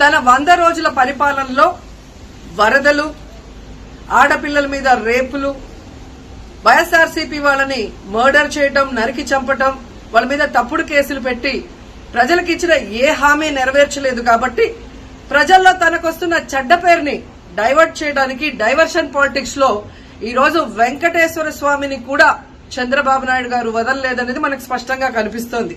తన వంద రోజుల పరిపాలనలో వరదలు ఆడపిల్లల మీద రేపులు వైఎస్ఆర్సీపీ వాళ్ళని మర్డర్ చేయటం నరికి చంపటం వాళ్ళ మీద తప్పుడు కేసులు పెట్టి ప్రజలకు ఇచ్చిన ఏ హామీ నెరవేర్చలేదు కాబట్టి ప్రజల్లో తనకొస్తున్న చెడ్డ పేరుని డైవర్ట్ చేయడానికి డైవర్షన్ పాలిటిక్స్లో ఈ రోజు వెంకటేశ్వర స్వామిని కూడా చంద్రబాబు నాయుడు గారు వదలలేదనేది మనకు స్పష్టంగా కనిపిస్తోంది.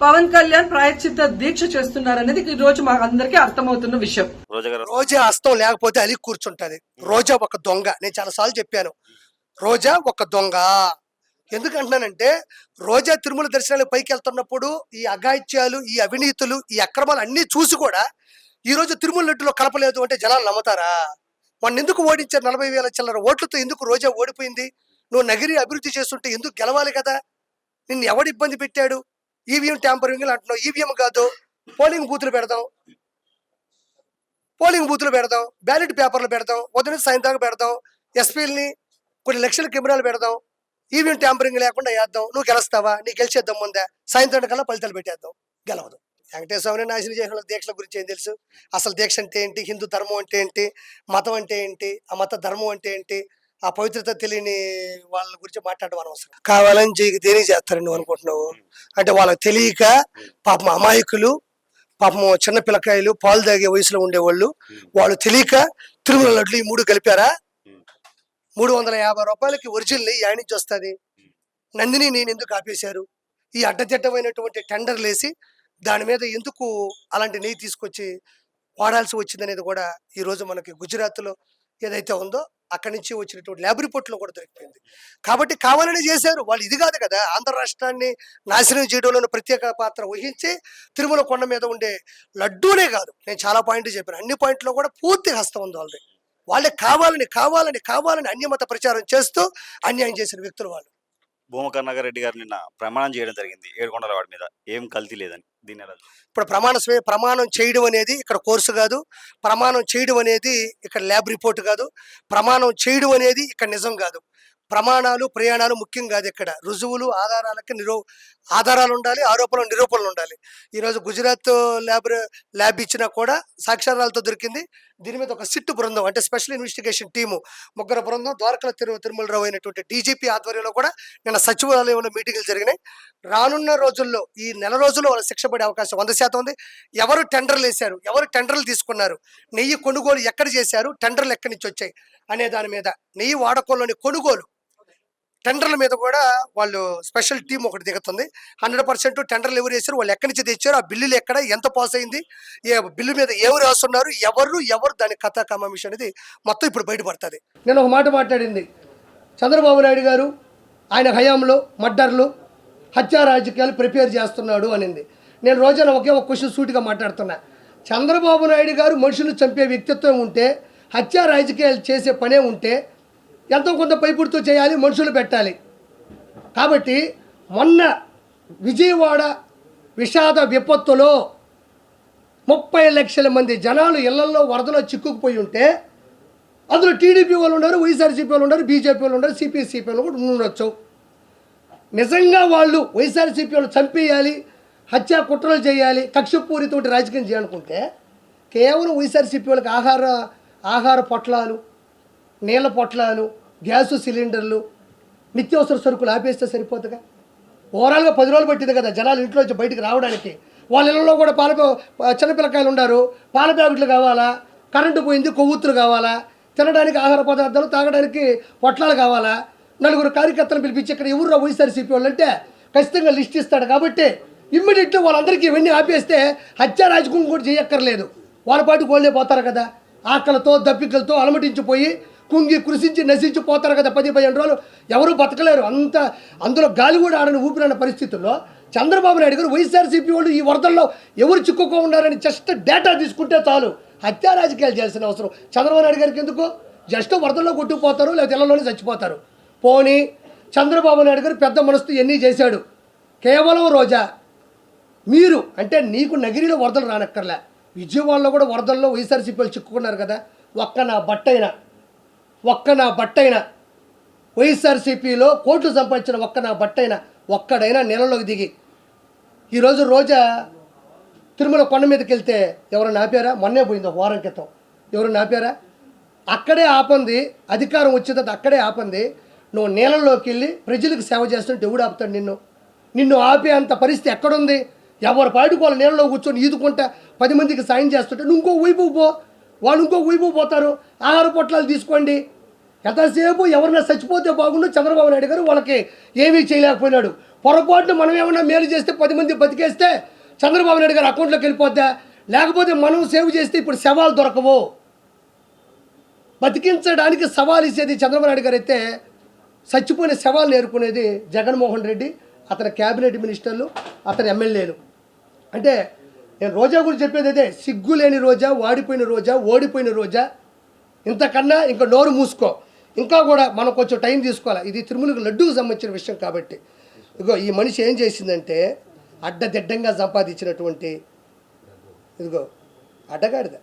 పవన్ కళ్యాణ్ ప్రాయశ్చిత్త దీక్ష చేస్తున్నారనేది ఈ రోజు మా అందరికీ అర్థమవుతున్న విషయం. రోజా హస్తం లేకపోతే అలి కూర్చుంటది. రోజా ఒక దొంగ. నేను చాలా సార్లు చెప్పాను. రోజా ఒక దొంగ. ఎందుకంటున్నానంటే రోజా తిరుమల దర్శనాలకు పైకి వెళ్తున్నప్పుడు ఈ అఘాయిత్యాలు ఈ అవినీతులు ఈ అక్రమాలు అన్ని చూసి కూడా ఈ రోజు తిరుమల లడ్డులో కలపలేదు అంటే జనాలు నమ్ముతారా? మొన్న ఎందుకు ఓడించారు నలభై వేల చిల్లర ఓట్లతో ఎందుకు రోజా ఓడిపోయింది? నువ్వు నగిరి అభివృద్ధి చేస్తుంటే ఎందుకు గెలవాలి కదా? నిన్ను ఎవడు ఇబ్బంది పెట్టాడు? ఈవీఎం ట్యాంపరింగ్ అంటున్నావు. ఈవీఎం కాదు. పోలింగ్ బూతులు పెడదాం పోలింగ్ బూతులు పెడదాం బ్యాలెట్ పేపర్లు పెడతాం. ఉదయం సాయంత్రం పెడతాం. ఎస్పీలని కొన్ని లక్షల కెమెరాలు పెడదాం ఈవీఎం ట్యాంపరింగ్ లేకుండా వేద్దాం. నువ్వు గెలుస్తావా? నీ గెలిచేద్దాం ముందే. సాయంత్రం కల్లా ఫలితాలు పెట్టేద్దాం. గెలవదు. వెంకటేశ్వర స్వామిని నాశనం చేసిన దీక్షల గురించి ఏం తెలుసు? అసలు దీక్ష అంటే ఏంటి? హిందూ ధర్మం అంటే ఏంటి? మతం అంటే ఏంటి? ఆ మత ధర్మం అంటే ఏంటి? ఆ పవిత్రత తెలియని వాళ్ళ గురించి మాట్లాడడం అనవసరం. కావాలని దేని దేనికి చేస్తారని నువ్వు అనుకుంటున్నావు? అంటే వాళ్ళకి తెలియక పాపం అమాయకులు పాపం చిన్న పిల్లకాయలు పాలు తాగే వయసులో ఉండేవాళ్ళు వాళ్ళు తెలియక తిరుమల లడ్లు ఈ మూడు కలిపారా? మూడు వందల యాభై రూపాయలకి ఒరిజినల్ యాడ్ నుంచి వస్తుంది? నందిని నేను ఎందుకు ఆపేశారు? ఈ అడ్డదిడ్డమైనటువంటి టెండర్లు వేసి దాని మీద ఎందుకు అలాంటి నెయ్యి తీసుకొచ్చి వాడాల్సి వచ్చిందనేది కూడా ఈరోజు మనకి గుజరాత్లో ఏదైతే ఉందో అక్కడి నుంచి వచ్చినటువంటి ల్యాబ్ రిపోర్ట్లో కూడా దొరికిపోయింది. కాబట్టి కావాలని చేశారు. వాళ్ళు ఇది కాదు కదా ఆంధ్ర రాష్ట్రాన్ని నాశనం చేయడంలో ప్రత్యేక పాత్ర వహించి తిరుమల కొండ మీద ఉండే లడ్డూనే కాదు. నేను చాలా పాయింట్లు చెప్పాను. అన్ని పాయింట్లో కూడా పూర్తి హస్తం ఉంది వాళ్ళది. వాళ్ళే కావాలని కావాలని కావాలని అన్యమత ప్రచారం చేస్తూ అన్యాయం చేసిన వ్యక్తులు వాళ్ళు. భూమకర్ణాగర్ రెడ్డి గారు నిన్న ప్రమాణం చేయడం జరిగింది ఏడుకొండల వాడి మీద. ఏం కల్తీ లేదని దీని ఎలా ఇప్పుడు ప్రమాణ ప్రమాణం చేయడం అనేది ఇక్కడ కోర్సు కాదు. ప్రమాణం చేయడం అనేది ఇక్కడ ల్యాబ్ రిపోర్ట్ కాదు. ప్రమాణం చేయడం అనేది ఇక్కడ నిజం కాదు. ప్రమాణాలు ప్రయాణాలు ముఖ్యం కాదు ఇక్కడ. రుజువులు ఆధారాలకి నిరూ ఆధారాలు ఉండాలి ఆరోపణలు నిరూపణలు ఉండాలి. ఈరోజు గుజరాత్ ల్యాబ్ ల్యాబ్ ఇచ్చినా కూడా సాక్షారాలతో దొరికింది. దీని మీద ఒక సిట్టు బృందం అంటే స్పెషల్ ఇన్వెస్టిగేషన్ టీము ముగ్గురు బృందం ద్వారకల తిరు తిరుమలరావు అయినటువంటి డీజీపీ ఆధ్వర్యంలో కూడా నిన్న సచివాలయంలో మీటింగ్లు జరిగినాయి. రానున్న రోజుల్లో ఈ నెల రోజుల్లో వాళ్ళ శిక్ష పడే అవకాశం వంద శాతం ఉంది. ఎవరు టెండర్లు వేశారు? ఎవరు టెండర్లు తీసుకున్నారు? నెయ్యి కొనుగోలు ఎక్కడ చేశారు? టెండర్లు ఎక్కడి నుంచి వచ్చాయి? అనే దాని మీద నెయ్యి వాడకంలోని కొనుగోలు టెండర్ల మీద కూడా వాళ్ళు స్పెషల్ టీం ఒకటి దిగుతుంది. హండ్రెడ్ పర్సెంట్ టెండర్లు ఎవరు వేశారు వాళ్ళు ఎక్కడి నుంచి తెచ్చారు ఆ బిల్లులు ఎక్కడ ఎంత పాస్ అయింది ఏ బిల్లు మీద ఎవరు రాస్తున్నారు ఎవరు ఎవరు దాని కథా కమామిషన్ అనేది మొత్తం ఇప్పుడు బయటపడుతుంది. నేను ఒక మాట మాట్లాడింది. చంద్రబాబు నాయుడు గారు ఆయన హయాంలో మర్డర్లు హత్యా రాజకీయాలు ప్రిపేర్ చేస్తున్నాడు అనింది. నేను రోజున ఒకే ఒక క్వశ్చన్ సూటిగా మాట్లాడుతున్నా. చంద్రబాబు నాయుడు గారు మనుషులు చంపే వ్యక్తిత్వం ఉంటే హత్యా రాజకీయాలు చేసే పనే ఉంటే ఎంతో కొంత పైపుడుతూ చేయాలి మనుషులు పెట్టాలి. కాబట్టి మొన్న విజయవాడ విషాద విపత్తులో ముప్పై లక్షల మంది జనాలు ఇళ్ళలో వరదలో చిక్కుకుపోయి ఉంటే అందులో టీడీపీ వాళ్ళు ఉన్నారు వైఎస్ఆర్సీపీ వాళ్ళు ఉన్నారు బీజేపీ వాళ్ళు ఉన్నారు సిపిఎస్సీపీ వాళ్ళు కూడా ఉండొచ్చు. నిజంగా వాళ్ళు వైఎస్ఆర్సీపీ వాళ్ళు చంపేయాలి హత్యా కుట్రలు చేయాలి కక్షపూరితోటి రాజకీయం చేయాలనుకుంటే కేవలం వైఎస్ఆర్సీపీ వాళ్ళకి ఆహార ఆహార పొట్లాలు నీళ్ళ పొట్లాలు గ్యాసు సిలిండర్లు నిత్యావసర సరుకులు ఆపేస్తే సరిపోతుందిగా? ఓవరాల్గా పది రోజులు పట్టింది కదా జనాలు ఇంట్లో నుంచి బయటికి రావడానికి. వాళ్ళ ఇళ్ళలో కూడా పాల చిన్నపిల్లకాయలు ఉన్నారు. పాల ప్యాకెట్లు కావాలా? కరెంటు పోయింది కొవ్వొత్తులు కావాలా? తినడానికి ఆహార పదార్థాలు తాగడానికి పొట్లాలు కావాలా? నలుగురు కార్యకర్తలు పిలిపించి ఇక్కడ ఎవరు వైఎస్ఆర్సీపీ వాళ్ళు అంటే ఖచ్చితంగా లిస్ట్ ఇస్తాడు కాబట్టి ఇమ్మీడియట్లీ వాళ్ళందరికీ ఇవన్నీ ఆపేస్తే హత్య రాజకీయం కూడా చేయక్కర్లేదు. వాళ్ళ పాటు వాళ్ళే పోతారు కదా. ఆకలతో దప్పికలతో అలమటించిపోయి కుంగి కృషించి నశించిపోతారు కదా పది పదిహేను రోజులు. ఎవరు బతకలేరు. అంత అందులో గాలి కూడా ఆడని ఊపిరన్న పరిస్థితుల్లో చంద్రబాబు నాయుడు గారు వైఎస్ఆర్సీపీ వాళ్ళు ఈ వరదల్లో ఎవరు చిక్కుకో ఉన్నారని జస్ట్ డేటా తీసుకుంటే చాలు. హత్యా రాజకీయాలు చేయాల్సిన అవసరం. చంద్రబాబు నాయుడు గారికి ఎందుకు? జస్ట్ వరదల్లో కొట్టుకుపోతారు లేదా ఇళ్ళలోనే చచ్చిపోతారు. పోనీ చంద్రబాబు నాయుడు గారు పెద్ద మనసుతో ఎన్ని చేశాడు? కేవలం రోజా. మీరు అంటే నీకు నగిరిలో వరదలు రానక్కర్లే. విజయవాడలో కూడా వరదల్లో వైఎస్ఆర్సీపీలు చిక్కుకున్నారు కదా. ఒక్క నా బట్టైనా. ఒక్క నా బట్టైనా. వైఎస్ఆర్సీపీలో కోట్లు సంపాదించిన ఒక్క నా బట్టైనా ఒక్కడైనా నెలలోకి దిగి. ఈరోజు రోజా తిరుమల కొండ మీదకి వెళ్తే ఎవరు నాపారా? మొన్నే పోయింది ఒక వారం క్రితం. ఎవరు నాపారా? అక్కడే ఆపంది అధికారం వచ్చిన తర్వాత అక్కడే ఆపంది. నువ్వు నీళ్ళలోకి వెళ్ళి ప్రజలకు సేవ చేస్తుంటే ఎవడు ఆపుతాడు నిన్ను. నిన్ను ఆపే అంత పరిస్థితి ఎక్కడుంది? ఎవరు పాడుకోవాలి? నీళ్ళలో కూర్చొని ఈదుకుంటా పది మందికి సాయం చేస్తుంటే నువ్వు ఇంకో వైపు పో. వాళ్ళు ఇంకో వైపు పోతారు. ఆహార పొట్లాలు తీసుకోండి. ఎంతసేపు ఎవరైనా చచ్చిపోతే బాగుండు చంద్రబాబు నాయుడు గారు వాళ్ళకి ఏమీ చేయలేకపోయినాడు. పొరపాటున మనం ఏమన్నా మేలు చేస్తే పది మంది బతికేస్తే చంద్రబాబు నాయుడు గారు అకౌంట్లోకి వెళ్ళిపోద్దా? లేకపోతే మనం సేవ్ చేస్తే ఇప్పుడు శవాలు దొరకవు. బతికించడానికి సవాల్ ఇచ్చేది చంద్రబాబు నాయుడు గారు అయితే చచ్చిపోయిన శవాలు నేర్చుకునేది జగన్మోహన్ రెడ్డి అతని క్యాబినెట్ మినిస్టర్లు అతని ఎమ్మెల్యేలు. అంటే నేను రోజా గురించి చెప్పేది అదే. సిగ్గు లేని రోజా వాడిపోయిన రోజా ఓడిపోయిన రోజా. ఇంతకన్నా ఇంకా నోరు మూసుకో. ఇంకా కూడా మనం కొంచెం టైం తీసుకోవాలి? ఇది తిరుమలకు లడ్డూకు సంబంధించిన విషయం కాబట్టి. ఇదిగో ఈ మనిషి ఏం చేసిందంటే అడ్డదిడ్డంగా సంపాదించినటువంటి ఇదిగో అడ్డగాడిద.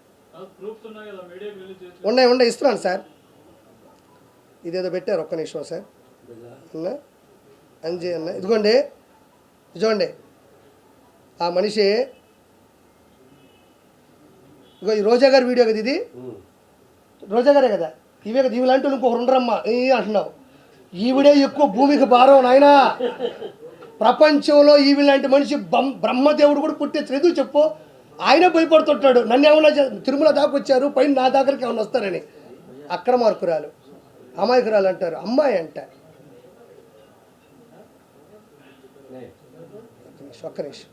ఉన్నాయి ఉన్నాయి ఇస్తున్నాను సార్. ఇదేదో పెట్టారు ఒక్క నిమిషం సార్. అన్నా అంజే అన్న. ఇదిగోండి. చూడండి ఆ మనిషి ఇగో ఈ రోజా గారి వీడియో కదా ఇది? రోజా గారే కదా? ఇవే కదా ఇవి లాంటి ఇంకొకరు ఉండరమ్మా. ఏ అంటున్నావు. ఈవిడే ఎక్కువ భూమికి భారం నాయనా. ప్రపంచంలో ఈవి లాంటి మనిషి బ్రహ్మదేవుడు కూడా పుట్టే చదువు చెప్పు. ఆయన భయపడుతుంటాడు. నన్ను ఏమన్నా తిరుమల దాకా వచ్చారు పైన నా దగ్గరికి ఏమన్నా వస్తారని. అక్రమార్కురాలు అమాయకురాలు అంటారు. అమ్మాయి అంట. ఒక్క నిమిషం.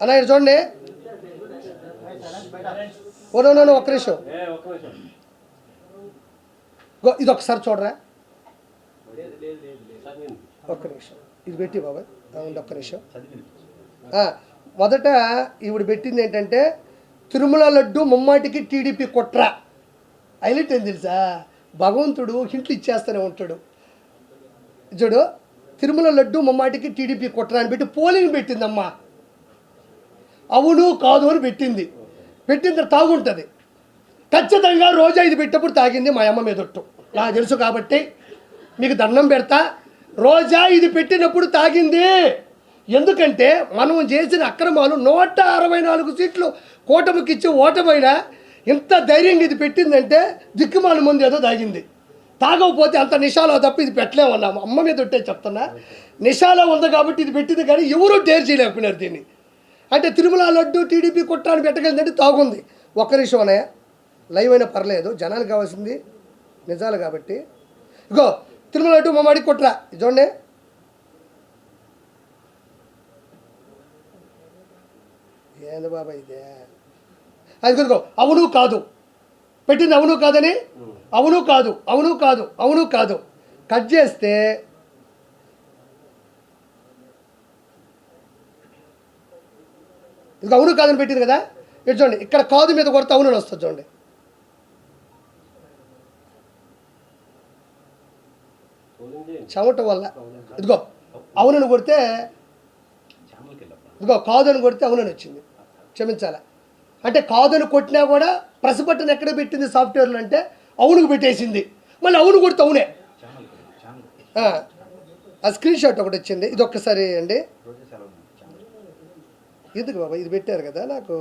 అన్న ఇక్కడ చూడండి. ఓ నో, ఒక్క నిమిషం. ఇది ఒకసారి చూడరా. ఒక్క నిమిషం. ఇది పెట్టి బాబాయ్. ఉండు ఒక్క నిమిషం. మొదట ఈవిడ పెట్టింది ఏంటంటే తిరుమల లడ్డు ముమ్మాటికి టీడీపీ కుట్ర. హైలైట్ ఏం తెలుసా? భగవంతుడు హింట్లు ఇచ్చేస్తూనే ఉంటాడు. చూడు తిరుమల లడ్డు ముమ్మాటికి టీడీపీ కుట్ర అని పెట్టి పోలింగ్ పెట్టిందమ్మా. అవును కాదు అని పెట్టింది. పెట్టిన తర్వాత తాగుంటుంది. ఖచ్చితంగా రోజా ఇది పెట్టినప్పుడు తాగింది మా అమ్మ మీదొట్టు. నాకు తెలుసు కాబట్టి మీకు దండం పెడతా. రోజా ఇది పెట్టినప్పుడు తాగింది. ఎందుకంటే మనం చేసిన అక్రమాలు నూట అరవై నాలుగు సీట్లు కూటమికి ఇచ్చి ఓటమైనా ఇంత ధైర్యంగా ఇది పెట్టిందంటే దిక్కుమాల ముందు ఏదో తాగింది. తాగకపోతే అంత నిషాలో తప్ప ఇది పెట్టలేమన్నా మా అమ్మ మీద ఒట్టే చెప్తున్నా. నిషాలో ఉంది కాబట్టి ఇది పెట్టింది కానీ ఎవరూ డేర్ చేయలేకపోయినారు దీన్ని. అంటే తిరుమల లడ్డు టీడీపీ కుట్రాన్ని పెట్టగలిందంటే తాగుంది. ఒక్క నిమిషం లైవ్ అయినా పర్లేదు జనానికి కావాల్సింది నిజాలు కాబట్టి. ఇగో తిరుమల లడ్డు మమ్మడి కుట్ర. చూడండి. ఏంది బాబా ఇదే? అది ఇదిగో అవును కాదు. పెట్టింది అవును కాదని? అవును కాదు అవును కాదు అవును కాదు. కట్ చేస్తే ఇది అవును కాదని పెట్టింది కదా? ఇటు చూడండి ఇక్కడ కాదు మీద కొడితే అవును అని వస్తుంది చూడండి. చెమట వల్ల. ఇదిగో అవునని కొడితే ఇదిగో కాదని కొడితే అవునని వచ్చింది. క్షమించాలా? అంటే కాదని కొట్టినా కూడా ప్రెస్ బటన్ ఎక్కడ పెట్టింది సాఫ్ట్వేర్లు అంటే అవునుకు పెట్టేసింది. మళ్ళీ అవును కొడితే అవునే. ఆ, ఆ స్క్రీన్ షాట్ ఒకటి వచ్చింది. ఇది ఒక్కసారి అండి. ఎందుకు బాబా? ఇది పెట్టారు కదా నాకు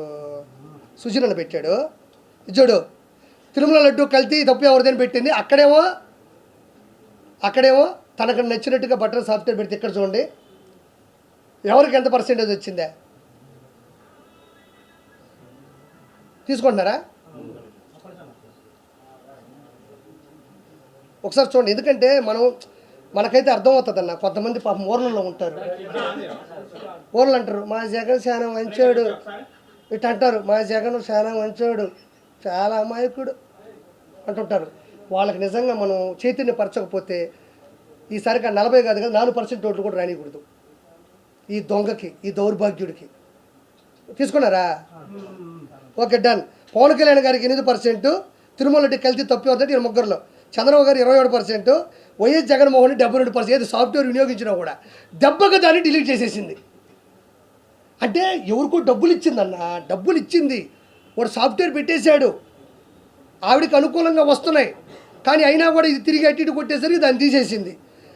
సుజనన్న పెట్టాడు. చూడు తిరుమల లడ్డు కల్తీ తప్పు ఎవరిదని పెట్టింది? అక్కడేమో అక్కడేమో తనకు నచ్చినట్టుగా బటర్ సాఫ్ట్వేర్ పెడితే ఇక్కడ చూడండి. ఎవరికి ఎంత పర్సెంటేజ్ వచ్చిందా? తీసుకుంటున్నారా? ఒకసారి చూడండి ఎందుకంటే మనం మనకైతే అర్థమవుతుంది అన్న కొంతమంది పాపం ఊర్లలో ఉంటారు. ఊర్లు అంటారు మా జగన్ చాలా మంచోడు. ఇట్ అంటారు మా జగన్ చాలా మంచోడు చాలా అమాయకుడు. అంటుంటారు. వాళ్ళకి నిజంగా మనం చైతన్యపరచకపోతే ఈసారికి ఆ నలభై కాదు కదా నాలుగు పర్సెంట్ ఓట్లు కూడా రానికూడదు ఈ దొంగకి ఈ దౌర్భాగ్యుడికి. తీసుకున్నారా? Okay done. పవన్ కళ్యాణ్ గారికి ఎనిమిది పర్సెంట్ తిరుమల రెడ్డి కలిసి తప్పి వద్దంటే ఈ ముగ్గురులో. చంద్రబాబు గారు ఇరవై ఏడు పర్సెంట్ వైఎస్ జగన్మోహన్ రెడ్డి డెబ్బై రెండు పర్సెంట్ ఏది సాఫ్ట్వేర్ వినియోగించినా కూడా దెబ్బగా దాన్ని డిలీట్ చేసేసింది. అంటే ఎవరికో డబ్బులు ఇచ్చిందన్న డబ్బులు ఇచ్చింది. వాడు సాఫ్ట్వేర్ పెట్టేశాడు. ఆవిడకి అనుకూలంగా వస్తున్నాయి. కానీ అయినా కూడా ఇది తిరిగి అట్టి ఇటు కొట్టేసరికి దాన్ని తీసేసింది.